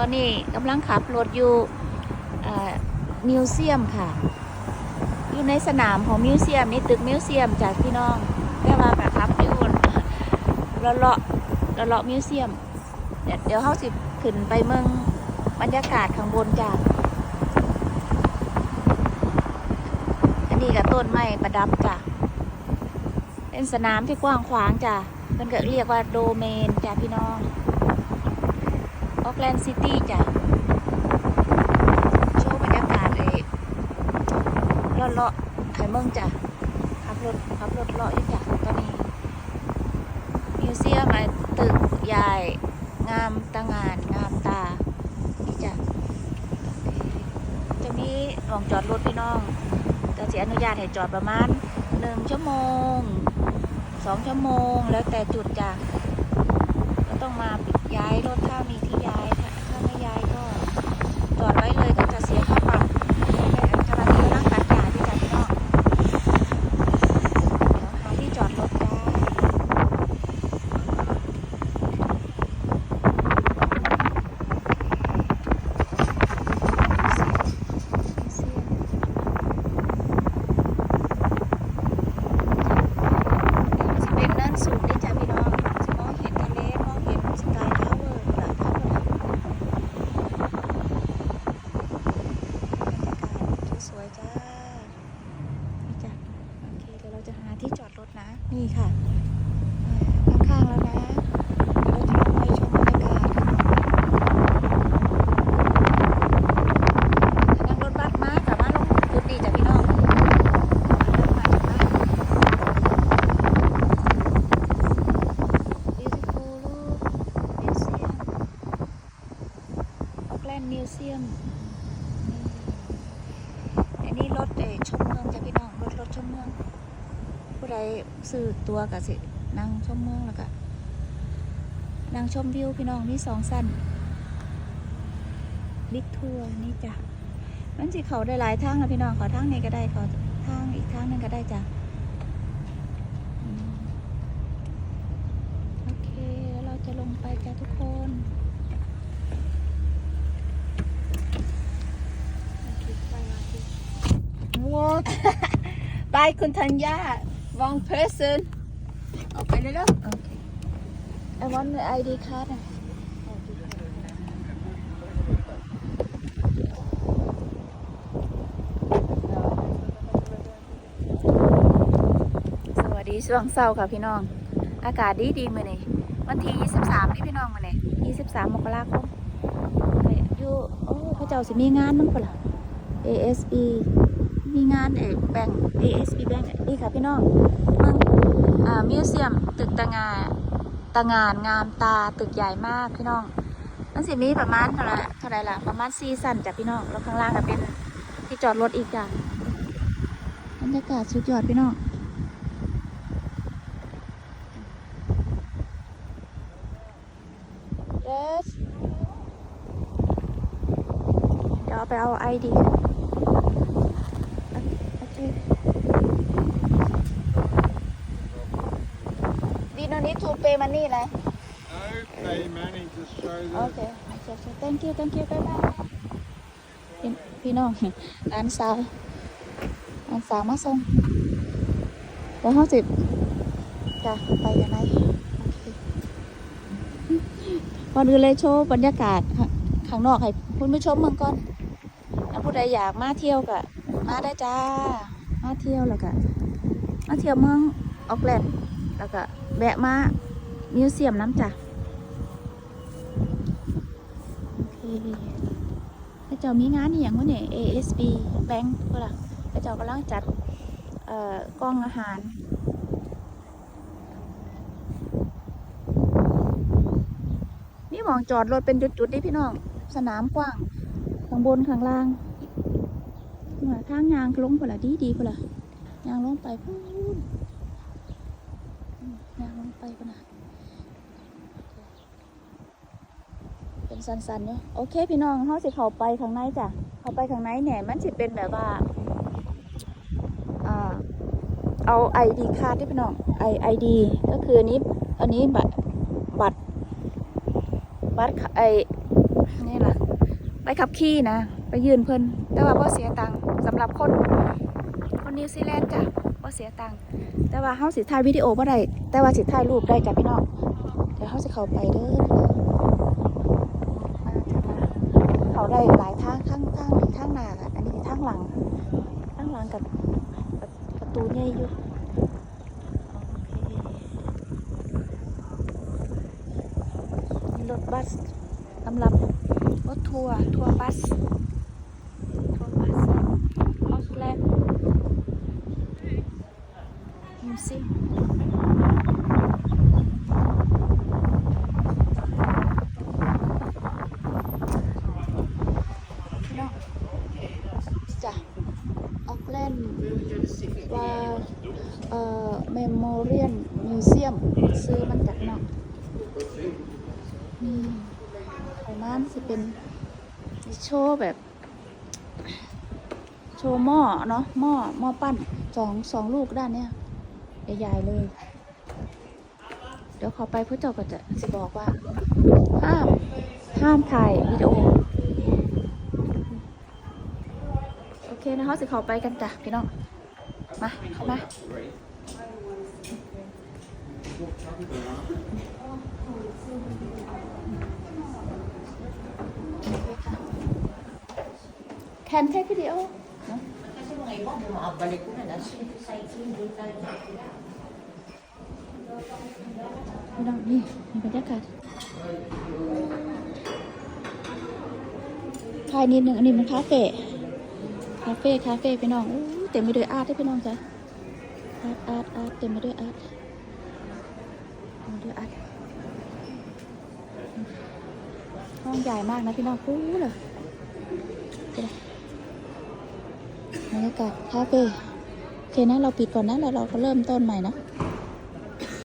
อนนี้กำลังขับรถอยู่มิวเซียมค่ะ อยู่ในสนามของมิวเซียมนี่ตึกมิวเซียมจากพี่น้องแต่ว่าแบบขับอยู่เลาะเลาะเลาะเลาะมิวเซียมเดี๋ยวเดี๋ยวเขาสิขึ้นไปเมืองบรรยากาศข้างบนจ้ะอันนี้กับต้นไม้ประดับจ้ะเป็นสนามที่กว้างขวางจ้ะมันก็เรียกว่าโดเมนจ้ะพี่น้อง ออกแลนด์ซิตี้จ้ะ โชว์บรรยากาศเลยเลาะเลาะๆให้เมืองจ้ะขับรถขับรถเลาะอยู่จ้ะตอนนี้มิวเซียมไอตึกใหญ่งามตางาน งามตา นี่จ้ะ จะมีหลองจอดรถพี่น้องจะเสียอนุญาตให้จอดประมาณหนึ่งชั่วโมงสองชั่วโมงแล้วแต่จุดจ้ะก็ต้องมา ย้ายรถถ้ามีที่ย้ายถ้าไม่ย้ายก็จอดไว้เลยก็จะเสียค่าปรับแต่ขณะนี้กำลังตัดหญ้าที่จ้ะพี่น้องเดี๋ยวหาที่จอดรถจ้า สิเป็นด้านสูงได้จ้ะพี่น้องสิมองเห็นทะเลมองเห็นสกายทาวเวอร์หลายทาวเวอร์บรรยากาศสวยๆจ้า นี่จ้ะ โอเคเดี๋ยวเราจะหาที่จอดรถนะ นี่ค่ะอ่าข้างๆแล้วนะ เดี๋ยวเราจะลงไปชมบรรยากาศนั่งรถบัสมาสามารถลงจุดดีจ้ะพี่น้องมาจากบ้าน Beautiful Museum Auckland Museum นี่อันนี้รถเออชมเมืองจ้ะพี่น้องรถรถชมเมือง ผู้ใดซื้อตัวกับสินั่งชมเมืองแล้วก็นั่งชมวิวพี่น้องมีสองสั้นบิ๊กทัวร์นี่จ้ะมันสิเขาได้หลายทางนะพี่น้องขาทางนี้ก็ได้ขาทางอีกทางหนึงก็ได้จ้ะอืม โอเค แล้วเราจะลงไปจ้ะทุกคน What? ไปคุณธัญญา wrong person ออกไปเลยเด้อโอเค I want the ID card อะสวัสดีช่วงเช้าค่ะพี่น้อง อากาศดีดีๆมื้อนี้วันที่ 23 นี่พี่น้องมื้อนี้23 มกราคมไปอยู่โอ้พระเจ้าสิมีงานมั้งปะล่ะ ASB มีงานเอกแบ่ง ASB แบ่งนี่ค่ะพี่น้องมืองอ่ามิวเซียมตึกตางานตางานงามตาตึกใหญ่มากพี่น้องมันสิมีประมาณเท่าไรเท่าไรล่ะประมาณ4สั้นจ้ะพี่น้องแล้วข้างล่างก็เป็นที่จอดรถอีกจ้ะบรรยากาศสุดยอดพี่น้องเดี๋ยวไปเอา ID โอเค We don't need to pay money เลย No, pay money, just show โอ the เคโอเค thank you thank you บ๊ายบายพี่พี่น้องร้านสาวร้านสาวมาส่งเดี๋ยวเขาสิจะไปยังไงโอเคก่อนอื่นเลยโชว์บรรยากาศข้างข้างนอกให้คุณผู้ชมเมืองก่อนถ้าผู้ใดอยากมาเที่ยวก็ มาได้จ้า มาเที่ยวแล้วก็มาเที่ยวเมืองออกแลนด์แล้วก็แวะมามิวเซียมน้ำจ้ะโอเคพระเจ้ามีงานอย่างวะเนี่ย ASB Bank ก็ล่ะพระเจ้ากำลังจัดเอ่อกล้องอาหารนี่มองจอดรถเป็นจุดๆดิพี่น้อง สนามกว้าง ข้างบนข้างล่าง หนือทางยางลงไปละดีดีไปละยางลงไปพูนยางลงไปปะนะเป็นสันๆเนาะโอเค พี่น้องเขาสิเข้าไปข้างในจ้ะเข้าไปข้างในเนี่ยมันสิเป็นแบบว่าเอาเอา ID คาร์ดที่พี่น้อง I ID ก็คืออันนี้อันนี้บัตรบัตรบัตรไอนี่ล่ะไปขับขี่นะ ไปยืนเพิ่นแต่ว่าบ่เสียตังค์ หรับคนคนนิวซีแลนด์จ้ะบ่เสียตังค์แต่ว่าเฮาสิถ่ายวิดีโอบ่ได้แต่ว่าสิถ่ายรูปได้จ้ะพี่น้องเดี๋ยวเฮาสิเข้าไปเด้อมาจ้ะมาเขาได้หลายทางทางทางทางหน้าอันนี้ทางหลังทางหลังกับประตูใหญ่อยู่รถบัสสำหรับรถทัวร์ทัวร์บัสทัวร์บัสออสแลนด์ มิวเน้องจ้ะออกแลนด์ว่าเอ่อเมมโมเรียนมิวเซียมซื้อมันจากเนาะนี่ประมาณสิเป็นโชว์แบบ โชว์หม้อเนาะหม้อหม้อปั้นสองสองลูกด้านเนี้ย ใหญ่ๆเลย เดี๋ยวขอไปผู้เจ้าก็จะจะบอกว่า ห้าม ห้ามถ่ายวิดีโอ โอเคนะเขาสิขาไปกันจ้ะพี่น้อง มา เข้ามา Can take video เนอะ พี่น้องนี่มีบรรยากาศถ่ายนิดหนึ่งอันนี้มันคาเฟ่คาเฟ่คาเฟ่พี่น้องเต็มไปด้วยอาร์ตด้พี่น้องจ้ะอาร์ตอาร์ตอาร์ตเต็มไปด้วยอาร์ตเต็มไปด้วยอาร์ตห้องใหญ่มากนะพี่น้องปู้เลยบรรยากาศคาเฟ่โอเคนะเราปิดก่อนนะแล้วเราก็เริ่มต้นใหม่นะ